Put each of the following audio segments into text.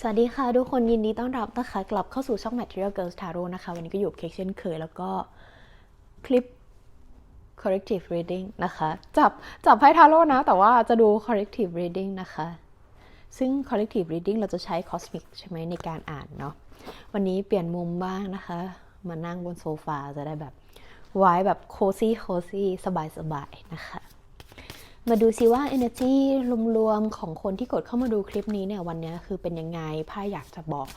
สวัสดีค่ะทุกคนยินดีต้อนรับนะคะกลับเข้าสู่ช่อง Material Girls Tarot นะคะ วันนี้ก็อยู่เคเช่นเคย แล้วก็คลิป corrective reading นะคะ จับจับไพ่ทาโร่นะ แต่ว่าจะดู corrective reading นะคะ ซึ่ง corrective reading เราจะใช้ cosmic ใช่ไหมในการอ่านเนาะวันนี้เปลี่ยนมุมบ้างนะคะ มานั่งบนโซฟาจะได้แบบไว้แบบ cozy cozy สบายสบายๆนะคะ มาดูซิว่า energy รวมๆของคนที่กดเข้ามาดูคลิปนี้เนี่ยวันนี้คือเป็นยังไงไพ่อยากจะบอก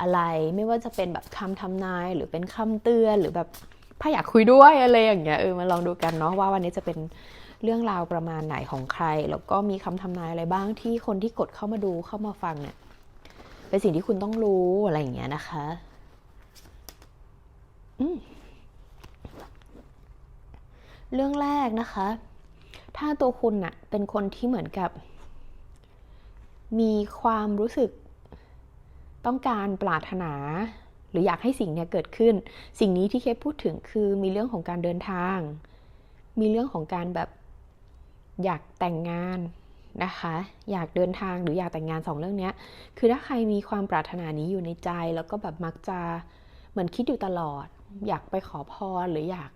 อะไร ไม่ว่าจะเป็นแบบคำทำนาย หรือเป็นคำเตือนหรือแบบไพ่อยากคุยด้วยอะไรอย่างเงี้ยเออมาลองดูกันเนาะว่าวันนี้จะเป็นเรื่องราวประมาณไหนของใคร แล้วก็มีคำทำนายอะไรบ้างที่คนที่กดเข้ามาดูเข้ามาฟังเนี่ยเป็นสิ่งที่คุณต้องรู้อะไรอย่างเงี้ยนะคะอืมเรื่องแรกนะคะ ถ้าตัวคุณน่ะเป็นคนที่เหมือนกับ มีความรู้สึกต้องการปรารถนา หรืออยากให้สิ่งเนี้ยเกิดขึ้น สิ่งนี้ที่เคพูดถึงคือมีเรื่องของการเดินทาง มีเรื่องของการแบบอยากแต่งงานนะคะ อยากเดินทางหรืออยากแต่งงานสองเรื่องเนี้ยคือถ้าใครมีความปรารถนานี้อยู่ในใจ แล้วก็แบบมักจะเหมือนคิดอยู่ตลอด อยากไปขอพรหรืออยาก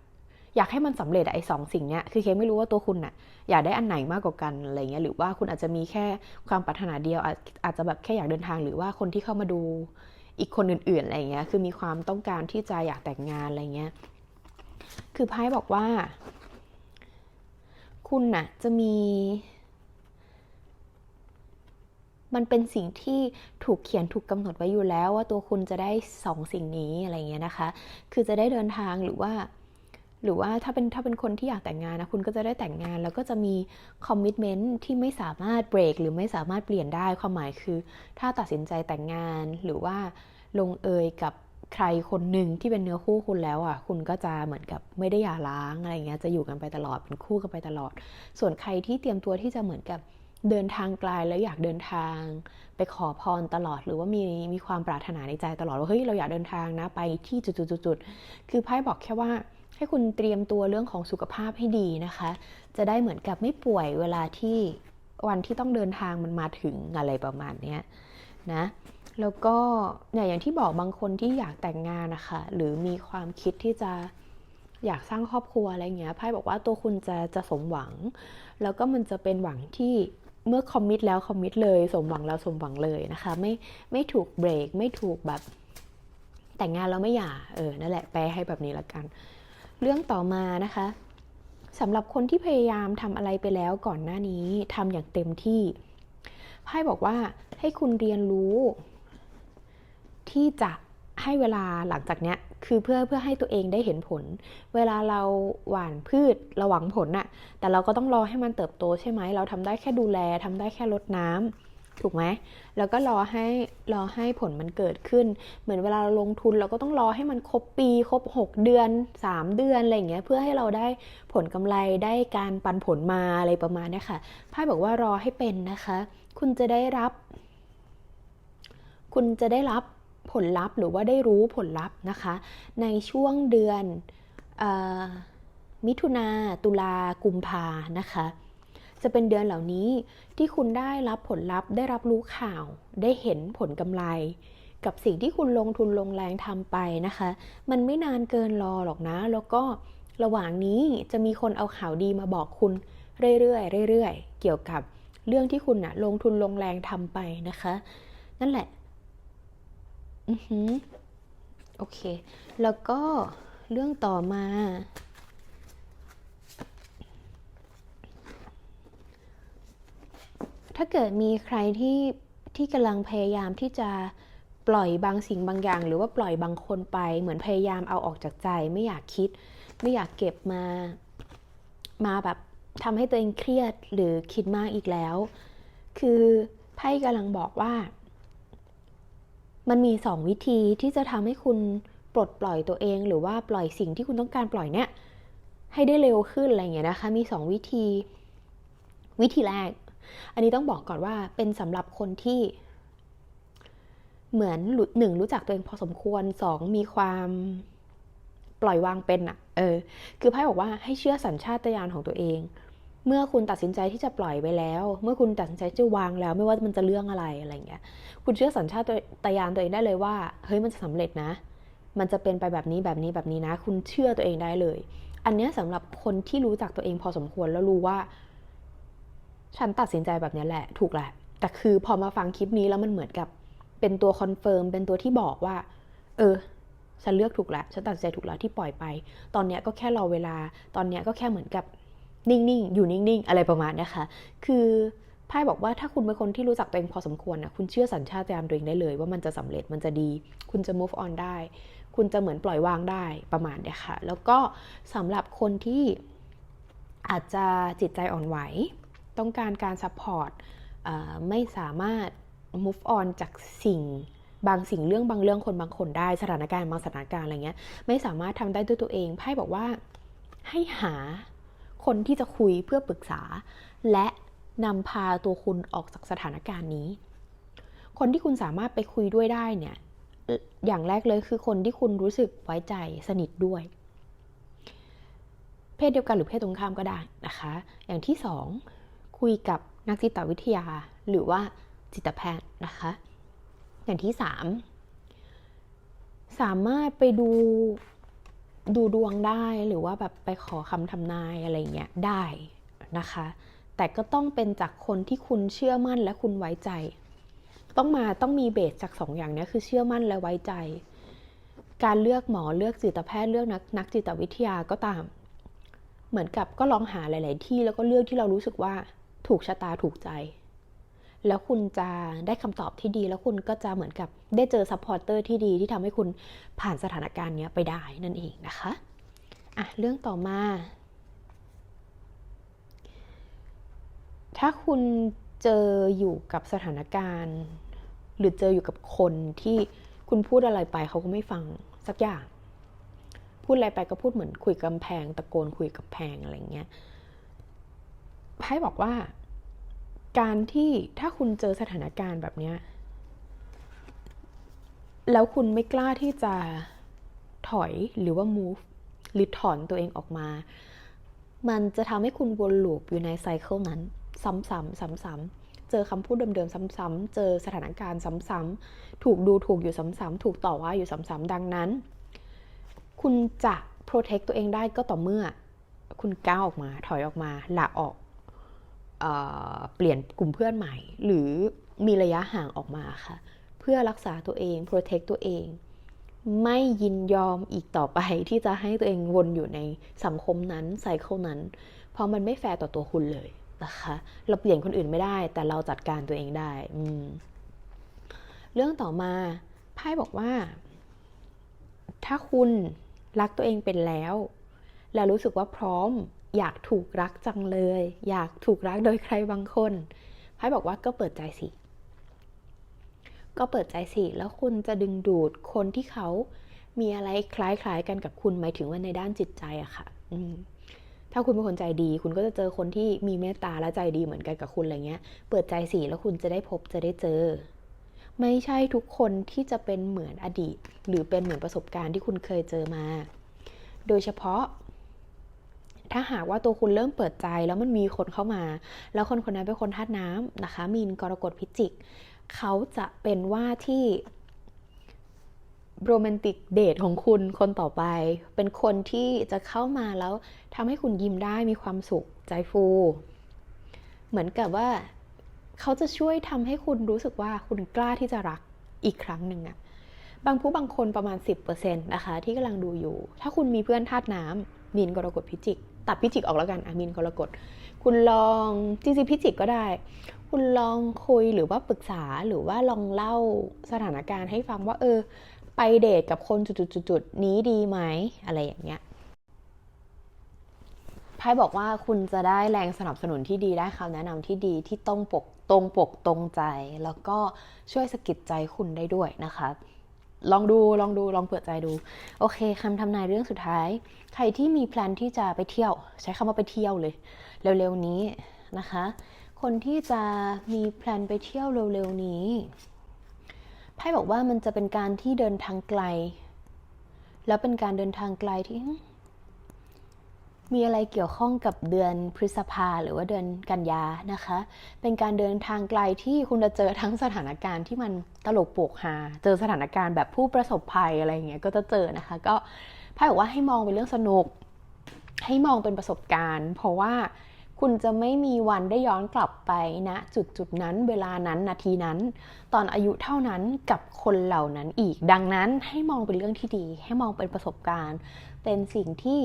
อยากให้มันสำเร็จไอ้สองสิ่งเนี้ยคือเคไม่รู้ว่าตัวคุณน่ะอยากได้อันไหนมากกว่ากันอะไรเงี้ยหรือว่าคุณอาจจะมีแค่ความปรารถนาเดียวอาจอาจจะแบบแค่อยากเดินทางหรือว่าคนที่เข้ามาดูอีกคนอื่น ๆอะไรเงี้ยคือมีความต้องการที่จะอยากแต่งงานอะไรเงี้ยคือไพ่บอกว่า คุณน่ะจะมี มันเป็นสิ่งที่ถูกเขียนถูกกำหนดไว้อยู่แล้วว่าตัวคุณจะได้สองสิ่งนี้อะไรเงี้ยนะคะ คือจะได้เดินทางหรือว่า หรือว่าถ้าเป็นถ้าเป็นคนที่อยากแต่งงานนะคุณก็จะได้แต่งงาน แล้วก็จะมีคอมมิชเมนต์ที่ไม่สามารถเบรกหรือไม่สามารถเปลี่ยนได้ความหมายคือ ถ้าตัดสินใจแต่งงาน หรือว่าลงเอยกับใครคนหนึ่งที่เป็นเนื้อคู่คุณแล้วอะ คุณก็จะเหมือนกับไม่ได้หย่าร้างอะไรเงี้ยจะอยู่กันไปตลอดเป็นคู่กันไปตลอด ส่วนใครที่เตรียมตัวที่จะเหมือนกับเดินทางไกลแล้วอยากเดินทาง ไปขอพรตลอด หรือว่ามีมีความปรารถนาในใจตลอดว่าเฮ้ยเราอยากเดินทางนะไปที่จุดๆๆๆคือไพ่บอกแค่ว่า ให้คุณเตรียมตัวเรื่องของสุขภาพให้ดีนะคะ จะได้เหมือนกับไม่ป่วยเวลาที่วันที่ต้องเดินทางมันมาถึงอะไรประมาณนี้นะแล้วก็เนี่ยอย่างที่บอกบางคนที่อยากแต่งงานนะคะ หรือมีความคิดที่จะอยากสร้างครอบครัวอะไรเงี้ยไพ่บอกว่าตัวคุณจะจะสมหวัง แล้วก็มันจะเป็นหวังที่เมื่อคอมมิตแล้วคอมมิตเลย สมหวังแล้วสมหวังเลยนะคะ ไม่ไม่ถูกเบรก ไม่ถูกแบบแต่งงานแล้วไม่หย่าเออนั่นแหละแปลให้แบบนี้ละกัน เรื่องต่อมานะคะสำหรับคนที่พยายามทำอะไรไปแล้วก่อนหน้านี้ทำอย่างเต็มที่ไพ่บอกว่าให้คุณเรียนรู้ ที่จะให้เวลาหลังจากเนี้ยคือเพื่อเพื่อให้ตัวเองได้เห็นผล เวลาเราหว่านพืชเราหวังผลน่ะแต่เราก็ต้องรอให้มันเติบโตใช่ไหมเราทำได้แค่ดูแลทำได้แค่รดน้ำ ถูกไหมแล้วก็รอให้รอให้ผลมันเกิดขึ้น เหมือนเวลาเราลงทุนเราก็ต้องรอให้มันครบปี ครบ 6 เดือน 3 เดือนอะไรอย่างเงี้ยเพื่อให้เราได้ผลกำไรได้การปันผลมาอะไรประมาณนี้ค่ะไพ่บอกว่ารอให้เป็นนะคะ คุณจะได้รับ คุณจะได้รับผลลัพธ์หรือว่าได้รู้ผลลัพธ์นะคะ ในช่วงเดือนออมิถุนาตุลากุมภานะคะ จะเป็นเดือนเหล่านี้ที่คุณได้รับผลลัพธ์ ได้รับรู้ข่าว ได้เห็นผลกำไร กับสิ่งที่คุณลงทุนลงแรงทำไปนะคะ มันไม่นานเกินรอหรอกนะ แล้วก็ระหว่างนี้จะมีคนเอาข่าวดีมาบอกคุณเรื่อยๆเรื่อยๆ เกี่ยวกับเรื่องที่คุณนะลงทุนลงแรงทำไปนะคะ นั่นแหละ อือหือโอเค แล้วก็เรื่องต่อมา ถ้าเกิดมีใครที่ที่กำลังพยายามที่จะปล่อยบางสิ่งบางอย่าง หรือว่าปล่อยบางคนไป เหมือนพยายามเอาออกจากใจ ไม่อยากคิด ไม่อยากเก็บมา มาแบบทำให้ตัวเองเครียดหรือคิดมากอีกแล้ว คือไพ่กำลังบอกว่า มันมีสองวิธีที่จะทำให้คุณปลดปล่อยตัวเอง หรือว่าปล่อยสิ่งที่คุณต้องการปล่อยเนี่ยให้ได้เร็วขึ้นอะไรอย่างเงี้ยนะคะ มีสองวิธี วิธีแรก อันนี้ต้องบอกก่อนว่าเป็นสำหรับคนที่ เหมือนหนึ่งรู้จักตัวเองพอสมควรสองมีความปล่อยวางเป็นอะ่ะเออ คือไพ่บอกว่าให้เชื่อสัญชาตญาณของตัวเอง เมื่อคุณตัดสินใจที่จะปล่อยไปแล้ว เมื่อคุณตัดสินใจจะวางแล้ว ไม่ว่ามันจะเรื่องอะไรอะไรเงี้ย คุณเชื่อสัญชาตญาณตัวเองได้เลยว่า เฮ้ยมันจะสำเร็จนะ มันจะเป็นไปแบบนี้แบบนี้แบบนี้นะ คุณเชื่อตัวเองได้เลย อันเนี้ยสำหรับคนที่รู้จักตัวเองพอสมควรแล้วรู้ว่า ฉันตัดสินใจแบบนี้แหละ ถูกแหละ แต่คือพอมาฟังคลิปนี้แล้วมันเหมือนกับ เป็นตัวคอนเฟิร์ม เป็นตัวที่บอกว่า เออ ฉันเลือกถูกแล้ว ฉันตัดสินใจถูกแล้วที่ปล่อยไป ตอนเนี้ยก็แค่รอเวลา ตอนเนี้ยก็แค่เหมือนกับนิ่งๆ อยู่นิ่งๆ อะไรประมาณนี้ค่ะ คือไพ่บอกว่าถ้าคุณเป็นคนที่รู้จักตัวเองพอสมควรนะคุณเชื่อสัญชาตญาณตัวเองได้เลย ว่ามันจะสำเร็จมันจะดี คุณจะ move on ได้ คุณจะเหมือนปล่อยวางได้ประมาณเนี้ยค่ะ แล้วก็สำหรับคนที่อาจจะจิตใจอ่อนไหว ต้องการการ support ไม่สามารถ move on จากสิ่งบางสิ่งเรื่องบางเรื่องคนบางคนได้สถานการณ์บางสถานการณ์อะไรเงี้ยไม่สามารถทำได้ด้วยตัวเองไพ่บอกว่าให้หาคนที่จะคุยเพื่อปรึกษา และนำพาตัวคุณออกจากสถานการณ์นี้ คนที่คุณสามารถไปคุยด้วยได้เนี่ยอย่างแรกเลยคือคนที่คุณรู้สึกไว้ใจสนิทด้วย เพศเดียวกันหรือเพศตรงข้ามก็ได้นะคะ อย่างที่สอง คุยกับนักจิตวิทยา หรือว่าจิตแพทย์นะคะ อย่างที่สามสามารถไปดูดูดวงได้หรือว่าแบบไปขอคำทำนายอะไรเงี้ยได้นะคะ แต่ก็ต้องเป็นจากคนที่คุณเชื่อมั่นและคุณไว้ใจ ต้องมาต้องมีเบสจากสองอย่างนี้คือเชื่อมั่นและไว้ใจ การเลือกหมอเลือกจิตแพทย์เลือกนักนักจิตวิทยาก็ตาม เหมือนกับก็ลองหาหลาย ๆ ที่แล้วก็เลือกที่เรารู้สึกว่า ถูกชะตาถูกใจ แล้วคุณจะได้คำตอบที่ดี แล้วคุณก็จะเหมือนกับได้เจอซัพพอร์เตอร์ที่ดีที่ทำให้คุณผ่านสถานการณ์นี้ไปได้นั่นเองนะคะอะเรื่องต่อมา ถ้าคุณเจออยู่กับสถานการณ์ หรือเจออยู่กับคนที่คุณพูดอะไรไปเขาก็ไม่ฟังสักอย่าง พูดอะไรไปก็พูดเหมือนคุยกำแพง ตะโกนคุยกับแพงอะไรเงี้ย ไพ่บอกว่า การที่ถ้าคุณเจอสถานการณ์แบบนี้แล้วคุณไม่กล้าที่จะถอยหรือว่า move หรือถอนตัวเองออกมา มันจะทำให้คุณวนลูปอยู่ในไซเคิลนั้น ซ้ำๆซ้ำๆเจอคำพูดเดิมๆซ้ำๆเจอสถานการณ์ซ้ำๆถูกดูถูกอยู่ซ้ำๆถูกต่อว่าอยู่ซ้ำๆดังนั้น คุณจะ protect ตัวเองได้ก็ต่อเมื่อ คุณก้าวออกมาถอยออกมาหลาออก เปลี่ยนกลุ่มเพื่อนใหม่ หรือมีระยะห่างออกมาค่ะ เพื่อรักษาตัวเอง protect ตัวเอง ไม่ยินยอมอีกต่อไปที่จะให้ตัวเองวนอยู่ในสังคมนั้นไซเคิลนั้น เพราะมันไม่แฟร์ต่อตัวคุณเลยนะคะ เราเปลี่ยนคนอื่นไม่ได้ แต่เราจัดการตัวเองได้เรื่องต่อมาไพ่บอกว่า ถ้าคุณรักตัวเองเป็นแล้ว แล้วรู้สึกว่าพร้อม อยากถูกรักจังเลย อยากถูกรักโดยใครบางคนไพ่บอกว่าก็เปิดใจสิ ก็เปิดใจสิ แล้วคุณจะดึงดูดคนที่เขามีอะไรคล้ายๆกันกับคุณหมายถึงว่าในด้านจิตใจอะค่ะถ้าคุณเป็นคนใจดี คุณก็จะเจอคนที่มีเมตตาและใจดีเหมือนกันกับคุณอะไรเงี้ย เปิดใจสิแล้วคุณจะได้พบจะได้เจอ ไม่ใช่ทุกคนที่จะเป็นเหมือนอดีต หรือเป็นเหมือนประสบการณ์ที่คุณเคยเจอมา โดยเฉพาะ ถ้าหากว่าตัวคุณเริ่มเปิดใจแล้วมันมีคนเข้ามา แล้วคนคนนั้นเป็นคนธาตุน้ำนะคะ มีนกรกฎพิจิก เขาจะเป็นว่าที่โรแมนติกเดทของคุณคนต่อไป เป็นคนที่จะเข้ามาแล้วทำให้คุณยิ้มได้มีความสุขใจฟู เหมือนกับว่าเขาจะช่วยทำให้คุณรู้สึกว่าคุณกล้าที่จะรักอีกครั้งหนึ่งอะบางผู้บางคนประมาณ 10%นะคะ ที่กำลังดูอยู่ ถ้าคุณมีเพื่อนธาตุน้ำมีนกรกฎพิจิก ตัดพิจิกออกแล้วกันอามินกรกฎคุณลองจริงๆพิจิกก็ได้ คุณลองคุยหรือว่าปรึกษาหรือว่าลองเล่าสถานการณ์ให้ฟังว่าเออ ไปเดทกับคนจุดๆนี้ดีไหมอะไรอย่างเงี้ยไพ่บอกว่าคุณจะได้แรงสนับสนุนที่ดีได้คำแนะนำที่ดีที่ต้องปกตรงปกตรงใจ แล้วก็ช่วยสกิดใจคุณได้ด้วยนะคะ ลองดูลองดูลองเปิดใจดู โอเคคำทำนายเรื่องสุดท้าย ใครที่มีแพลนที่จะไปเที่ยว ใช้คำว่าไปเที่ยวเลย เร็วๆนี้นะคะ คนที่จะมีแพลนไปเที่ยวเร็วๆนี้ไพ่บอกว่ามันจะเป็นการที่เดินทางไกล แล้วเป็นการเดินทางไกลที่ มีอะไรเกี่ยวข้องกับเดือนพฤษภาหรือว่าเดือนกันยานะคะ เป็นการเดินทางไกลที่คุณจะเจอทั้งสถานการณ์ที่มันตลกโปกฮา เจอสถานการณ์แบบผู้ประสบภัยอะไรอย่างเงี้ยก็จะเจอนะคะ ก็ไพ่บอกว่าให้มองเป็นเรื่องสนุก ให้มองเป็นประสบการณ์ เพราะว่าคุณจะไม่มีวันได้ย้อนกลับไปณนะจุดจุดนั้นเวลานั้นนาทีนั้น ตอนอายุเท่านั้นกับคนเหล่านั้นอีก ดังนั้นให้มองเป็นเรื่องที่ดี ให้มองเป็นประสบการณ์ เป็นสิ่งที่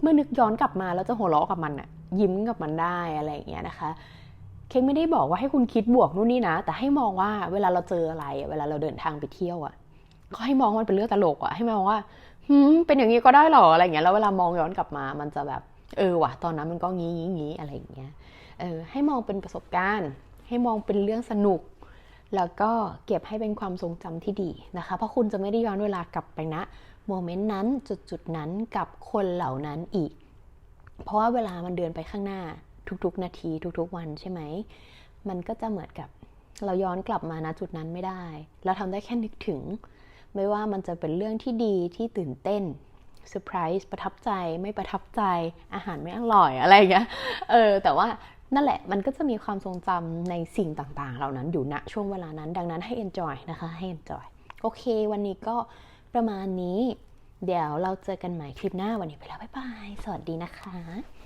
เมื่อนึกย้อนกลับมาแล้วจะหัวเราะกับมันอะยิ้มกับมันได้อะไรอย่างเงี้ยนะคะ เค้กไม่ได้บอกว่าให้คุณคิดบวกนู่นนี่นะ แต่ให้มองว่าเวลาเราเจออะไร เวลาเราเดินทางไปเที่ยวอะก็ให้มองมันเป็นเรื่องตลกอะให้มองว่าหืมเป็นอย่างนี้ก็ได้หรออะไรอย่างเงี้ยแล้วเวลามองย้อนกลับมา มันจะแบบเออว่ะตอนนั้นมันก็งี้งี้งี้อะไรอย่างเงี้ยเออให้มองเป็นประสบการณ์ ให้มองเป็นเรื่องสนุก แล้วก็เก็บให้เป็นความทรงจำที่ดีนะคะ เพราะคุณจะไม่ได้ย้อนเวลากลับไปนะ โมเมนต์นั้นจุดจุดๆนั้นกับคนเหล่านั้นอีก เพราะว่าเวลามันเดินไปข้างหน้าทุกๆ นาทีทุกๆ วันใช่ไหม มันก็จะเหมือนกับเราย้อนกลับมาณจุดนั้นไม่ได้ เราทำได้แค่นึกถึง ไม่ว่ามันจะเป็นเรื่องที่ดีที่ตื่นเต้นเซอร์ไพรส์ประทับใจไม่ประทับใจอาหารไม่อร่อยอะไรเงี้ยเออแต่ว่านั่นแหละมันก็จะมีความทรงจำในสิ่งต่างๆ เหล่านั้นอยู่ณช่วงเวลานั้น ดังนั้นให้ enjoy นะคะให้ enjoy โอเค วันนี้ก็ ประมาณนี้ เดี๋ยวเราเจอกันใหม่คลิปหน้าวันนี้ไปแล้วบ๊ายบาย สวัสดีนะคะ